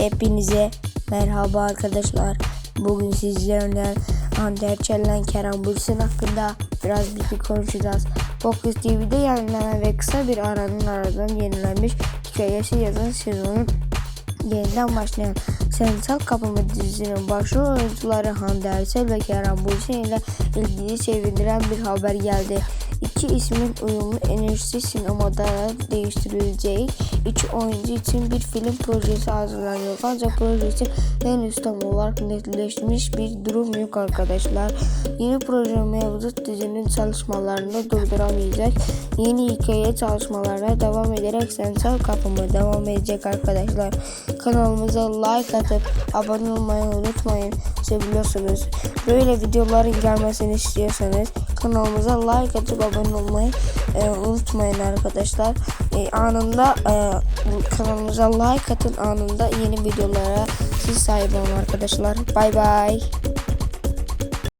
Hepinize merhaba arkadaşlar. Bugün sizlerle Hande Erçel'le Kerem Bürsin hakkında biraz bilgi konuşacağız. Focus TV'de yayınlanan ve kısa bir aranın ardından yenilenmiş hikayesi yazan sezonun yeniden başlayan Sensal Kapımı dizisinin başrol oyuncuları Hande Erçel ve Kerem Bürsin ile ilgili sevindiren bir haber geldi. İki ismin uyumlu enerjisi sinemada değiştirileceği iki oyuncu için bir film projesi hazırlanıyor. Ancak proje için henüz tam olarak netleşmiş bir durum yok arkadaşlar. Yeni proje mevcut dizinin çalışmalarını durduramayacak. Yeni hikaye çalışmalarına devam ederek Sensal Kapımı devam edecek arkadaşlar. Kanalımıza like atıp abone olmayı unutmayın. Seviyorsunuz. Böyle videoların gelmesini istiyorsanız kanalımıza like atıp abone olmayı e, unutmayın arkadaşlar. E, anında e, kanalımıza like atın anında yeni videolara siz sahip olun arkadaşlar. Bay bay.